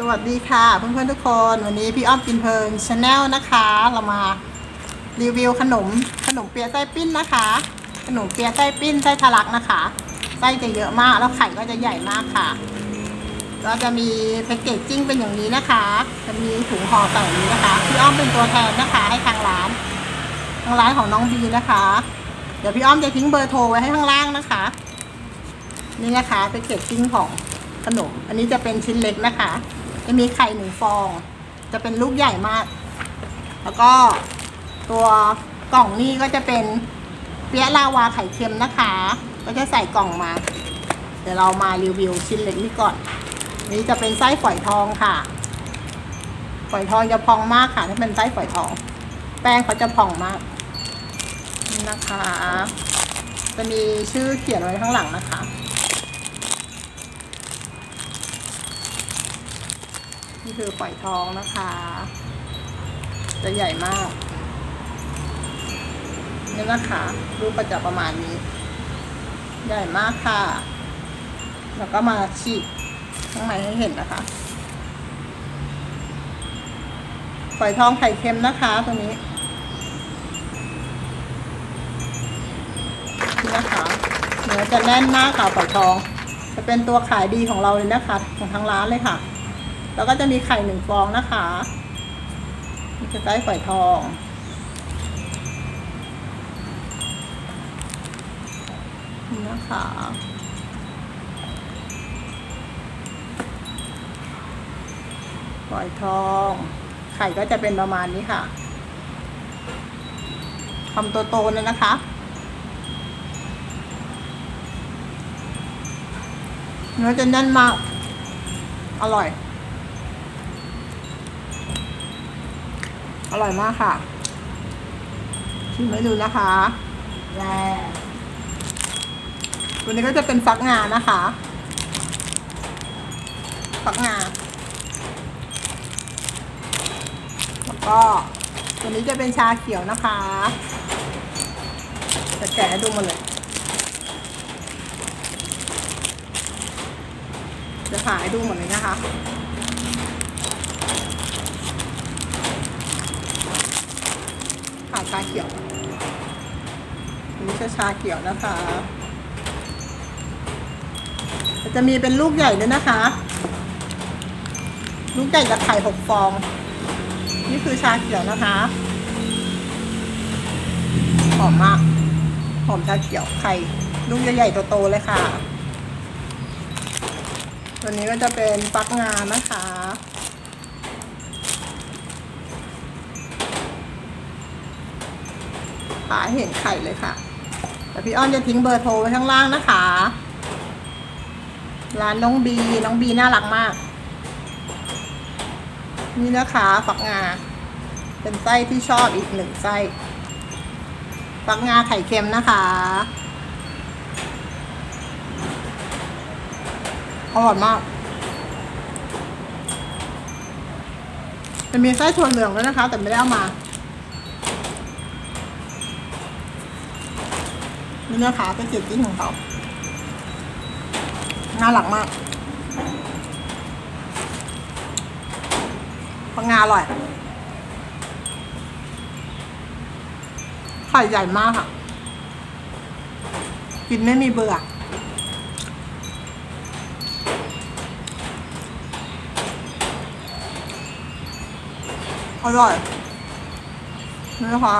สวัสดีค่ะเพื่อนๆทุกคนวันนี้พี่อ้อมกินเพลินชาแนลนะคะ เรามารีวิวขนมขนมเปี๊ยะไส้ปิ้นนะคะ ขนมเปี๊ยะไส้ปิ้นไส้ทะลักนะคะไส้จะเยอะมากแล้วไข่ก็จะใหญ่มากค่ะ ก็จะมีแพ็กเกจจิ้งเป็นอย่างนี้นะคะ จะมีถุงห่อแบบนี้นะคะพี่อ้อมเป็นตัวแทนนะคะ ให้ทางร้านทางร้านของน้องบีนะคะ เดี๋ยวพี่อ้อมจะทิ้งเบอร์โทรไว้ให้ข้างล่างนะคะ นี่นะคะแพ็กเกจจิ้งของขนม อันนี้จะเป็นชิ้นเล็กนะคะ จะมีไข่หนึ่งฟอง จะเป็นลูกใหญ่มาก แล้วก็ตัวกล่องนี่ก็จะเป็นเปี๊ยะลาวาไข่เค็มนะคะ ก็จะใส่กล่องมา เดี๋ยวเรามารีวิวชิ้นเล็กนี้ก่อน นี่จะเป็นไส้ฝอยทองค่ะ ฝอยทองจะพองมากค่ะ ถ้าเป็นไส้ฝอยทอง แป้งเขาจะพองมากนี่นะคะ จะมีชื่อเขียนไว้ข้างหลังนะคะ นี่คือฝอยทองนะคะ จะใหญ่มากนี่นะคะรูปก็จะประมาณนี้ ใหญ่มากค่ะ แล้วก็มาฉีกข้างในให้เห็นนะคะฝอยทองไข่เค็มนะคะตัวนี้นี่นะคะเนื้อจะแน่นมากค่ะฝอยทอง จะเป็นตัวขายดีของเราเลยนะคะ ของทางร้านเลยค่ะ แล้วก็จะมีไข่หนึ่งฟองนะคะนี่คือไส้ฝอยทองนี่นะคะฝอยทอง ไข่ก็จะเป็นประมาณนี้ค่ะคำโตๆเลยนะคะเนื้อจะแน่นมาก อร่อย อร่อยมากค่ะ ชิมให้ดูนะคะแย่ตัวนี้ก็จะเป็นฟักงานะคะ ฟักงา แล้วก็ตัวนี้จะเป็นชาเขียวนะคะ จะแกะให้ดูหมาเลย จะถ่ายให้ดูหมดเลยนะคะ ขาย ชาเขียวนนี้จะชาเขียวนะคะจะมีเป็นลูกใหญ่ด้วยนะคะ ลูกใหญ่กับไข่หกฟอง นี่คือชาเขียวนะคะหอมมากหอมชาเขียวไข่ลูกใหญ่ๆโตๆเลยค่ะ ตัวนี้ก็จะเป็นฟักงานนะคะ ขายเห็นไข่เลยค่ะแต่พี่อ้อนจะทิ้งเบอร์โทรไว้ข้างล่างนะคะ ร้านน้องบีน้องบีน่ารักมาก นี่นะคะฟักงา เป็นไส้ที่ชอบอีกหนึ่งไส้ฟักงาไข่เค็มนะคะอร่อยมากจะมีไส้ถั่วเหลืองด้วยนะคะ แต่ไม่ได้เอามา นี่นะคะเป็นเจ็ดจิ้นของเขาน่ารักมากพังงาอร่อย ไข่ใหญ่มากค่ะ กินไม่มีเบื่ออร่อยนี่นะคะ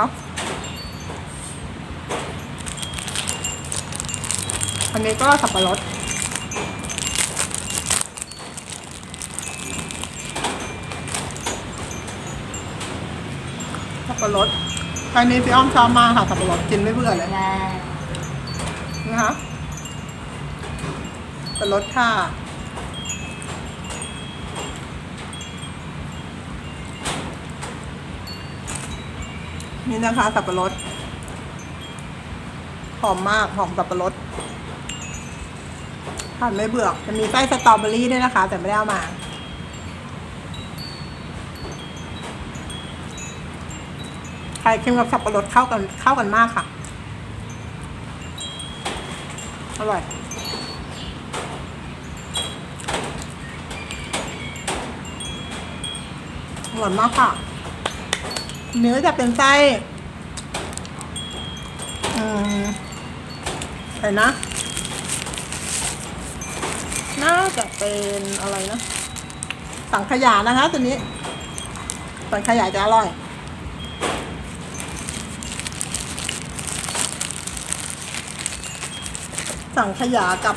อันนี้ก็สับปะรดสับปะรดอันนี้พี่อ้อมชอบมากค่ะสับปะรดกินไม่เบื่อเลยนะคะสับปะรดค่ะนี่นะคะสับปะรดหอมมากหอมสับปะรด ทานไม่เบื่อจะมีไส้สตรอเบอรี่ด้วยนะคะ แต่ไม่ได้เอามา ไข่เค็มกับสับปะรดเข้ากันเข้ากันมากค่ะ อร่อยร่อยมากค่ะ เนื้อจะเป็นไส้ อืมอะไรนะ น่าจะเป็นอะไรนะสังขยานะคะตัวนี้สังขยาจะอร่อย สังขยากับ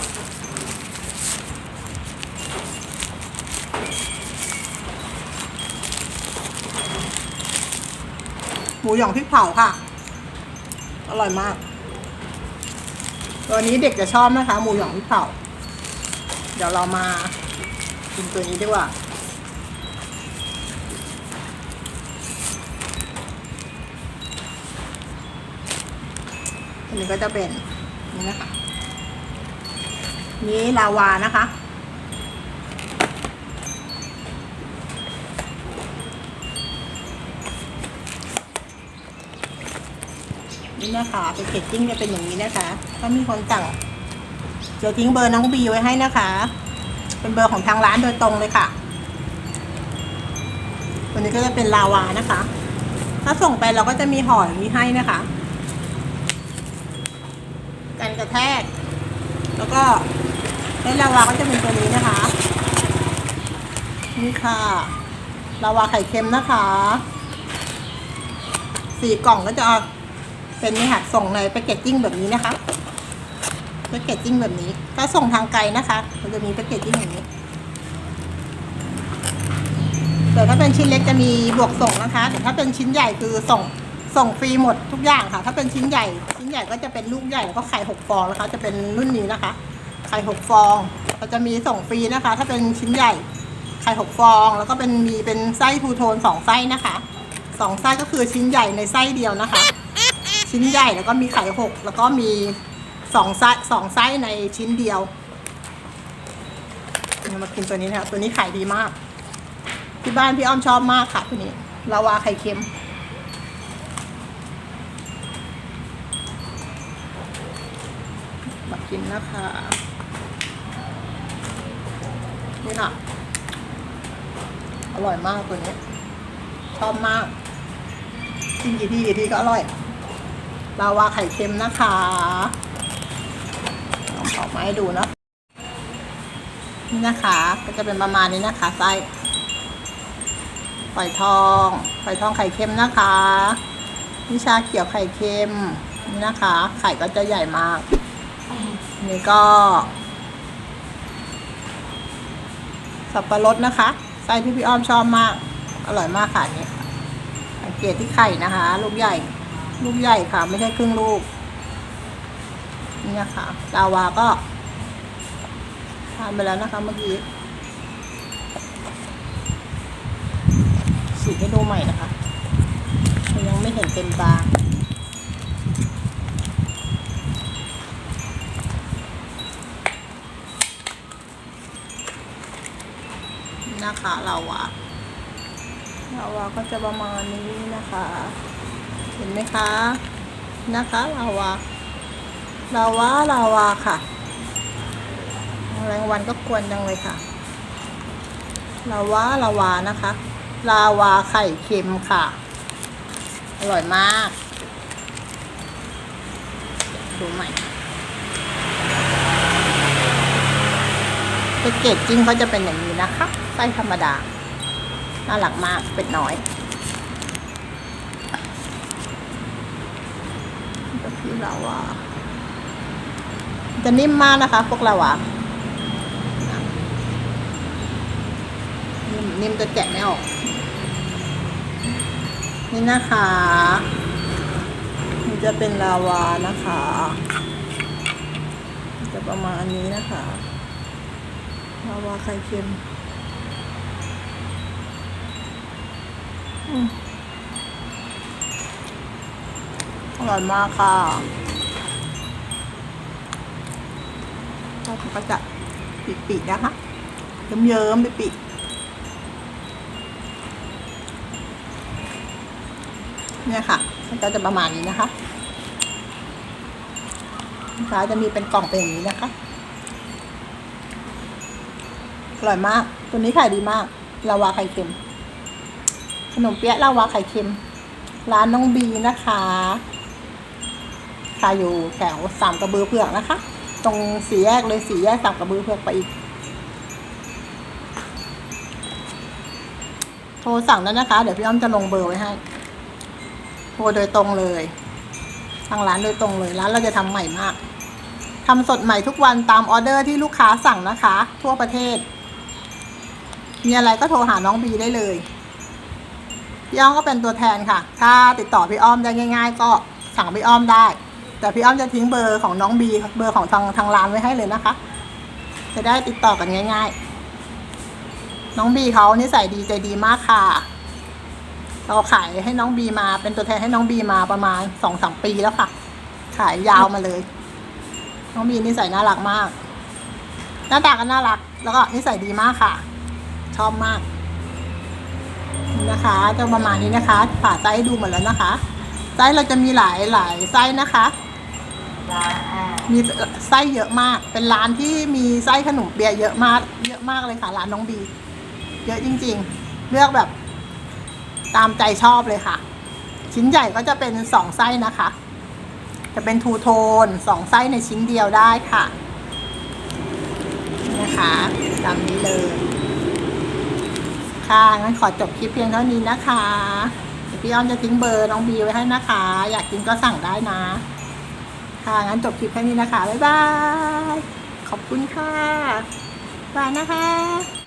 หมูหยองพริกเผาค่ะ อร่อยมาก ตัวนี้เด็กจะชอบนะคะ หมูหยองพริกเผา ดี๋ยวเรามากินตัวนี้ดีกว่า อันนี้ก็จะเป็นนี่นะคะ นี่ลาวานะคะนี่นะคะเป็นเกจจิ้งจะเป็นอย่างนี้นะคะ ถ้ามีคนสั่ง จะทิ้งเบอร์น้องบีไว้ให้นะคะ เป็นเบอร์ของทางร้านโดยตรงเลยค่ะตัวนี้ก็จะเป็นลาวานะคะ ถ้าส่งไปเราก็จะมีห่ออย่างนี้ให้นะคะ กันกระแทก แล้วก็ในลาวาก็จะเป็นตัวนี้นะคะ นี่ค่ะ ลาวาไข่เค็มนะคะสี่กล่องก็จะเป็นนี่ค่ะส่งในแพคเกจจิ้งแบบนี้นะคะ แพคเกจจิ้งแบบนี้ ถ้าส่งทางไกลนะคะ มันจะมีแพคเกจจิ้งอย่างนี้แต่ถ้าเป็นชิ้นเล็กจะมีบวกส่งนะคะ แต่ถ้าเป็นชิ้นใหญ่คือส่งส่งฟรีหมดทุกอย่างค่ะ ถ้าเป็นชิ้นใหญ่ ชิ้นใหญ่ก็จะเป็นลูกใหญ่แล้วก็ไข่หกฟองนะคะ จะเป็นรุ่นนี้นะคะ ไข่หกฟองเราจะมีส่งฟรีนะคะ ถ้าเป็นชิ้นใหญ่ไข่หกฟอง แล้วก็เป็นมีเป็นไส้ทูโทนสองไส้นะคะสองไส้ก็คือชิ้นใหญ่ในไส้เดียวนะคะ ชิ้นใหญ่แล้วก็มีไข่หกแล้วก็มี สองไส้สองไส้ในชิ้นเดียวเรามากินตัวนี้นะคะตัวนี้ขายดีมาก ที่บ้านพี่อ้อมชอบมากค่ะตัวนี้ลาวาไข่เค็มมากินนะคะนี่ค่ะ อร่อยมากตัวนี้ ชอบมากกินกี่ทีกี่ทีก็อร่อยลาวาไข่เค็มนะคะ ลองเผามาให้ดูเนาะนี่นะคะ ก็จะเป็นประมาณนี้นะคะไส้ฝอยทองฝอยทองไข่เค็มนะคะนิชาเขียวไข่เค็มนี่นะคะ ไข่ก็จะใหญ่มาก นี่ก็ สับปะรดนะคะ ไส้ที่พี่อ้อมชอบมาก อร่อยมากค่ะนี่สังเกตที่ไข่นะคะ ลูกใหญ่ ลูกใหญ่ค่ะ ไม่ใช่ครึ่งลูก นี่นะคะลาวาก็ทานไปแล้วนะคะเมื่อกี้ฉีดให้ดูใหม่นะคะ ยังไม่เห็นเต็มตานะคะเราอะเราอะก็จะประมาณนี้นะคะ เห็นไหมคะ นะคะเราอะ เราวะเราวะค่ะแรงวันก็กวนจังเลยค่ะลาวาลาวานะคะ ลาวาไข่เค็มค่ะ อร่อยมาก ดูใหม่แพ็กเกจจิ้งเขาจะเป็นอย่างนี้นะคะ ไส้ธรรมดา น่ารักมาก เป็ดน้อยก็คือลาวา จะนิ่มมากนะคะ พวกลาวานิ่มนิ่มจะแกะไม่ออก นี่นะคะนี่จะเป็นลาวานะคะ จะประมาณนี้นะคะลาวาไข่เค็มอร่อยมากค่ะ ก็จะปิๆนะคะเยิ้มๆปิๆเนี่ยค่ะ มันก็จะประมาณนี้นะคะร้านจะมีเป็นกล่องเป็นอย่างนี้นะคะ อร่อยมาก ตัวนี้ขายดีมากลาวาไข่เค็ม ขนมเปี๊ยะลาวาไข่เค็ม ร้านน้องบีนะคะค่ะอยู่แถวสามกระบือเผือกนะคะ ตรงสี่แยกเลยสี่แยกสามกระบือเผือกไปอีก โทรสั่งได้วนะคะ เดี๋ยวพี่อ้อมจะลงเบอร์ไว้ให้ โทรโดยตรงเลยทางร้านโดยตรงเลยร้านเราจะทำใหม่มากทำสดใหม่ทุกวันตามออเดอร์ที่ลูกค้าสั่งนะคะ ทั่วประเทศ มีอะไรก็โทรหาน้องบีได้เลยพี่อ้อมก็เป็นตัวแทนค่ะ ถ้าติดต่อพี่อ้อมได้ง่าย ๆ ก็สั่งพี่อ้อมได้ แต่พี่อ้อมจะทิ้งเบอร์ของน้องบีเบอร์ของทางทางร้านไว้ให้เลยนะคะ จะได้ติดต่อกันง่าย ๆ น้องบีเขานิสัยดีใจดีมากค่ะ เราขายให้น้องบีมาเป็นตัวแทนให้น้องบีมาประมาณสองสามปีแล้วค่ะ ขายยาวมาเลย น้องบีนิสัยน่ารักมาก หน้าตาก็น่ารัก แล้วก็นิสัยดีมากค่ะ ชอบมากนะคะจะประมาณนี้นะคะผ่าไส้ดูหมดแล้วนะคะไส้เราจะมีหลายหลายไส้นะคะ มีไส้เยอะมาก เป็นร้านที่มีไส้ขนมเปียเยอะมาก เยอะมากเลยค่ะร้านน้องบี เยอะจริง ๆ เลือกแบบ ตามใจชอบเลยค่ะ ชิ้นใหญ่ก็จะเป็นสองไส้นะคะ จะเป็นทูโทนสองไส้ในชิ้นเดียวได้ค่ะ นะคะตามนี้เลย ค่ะงั้นขอจบคลิปเพียงเท่านี้นะคะพี่อ้อมจะทิ้งเบอร์น้องบีไว้ให้นะคะ อยากกินก็สั่งได้นะ ค่ะงั้นจบคลิปแค่นี้นะคะ บ๊ายบาย ขอบคุณค่ะบายนะคะ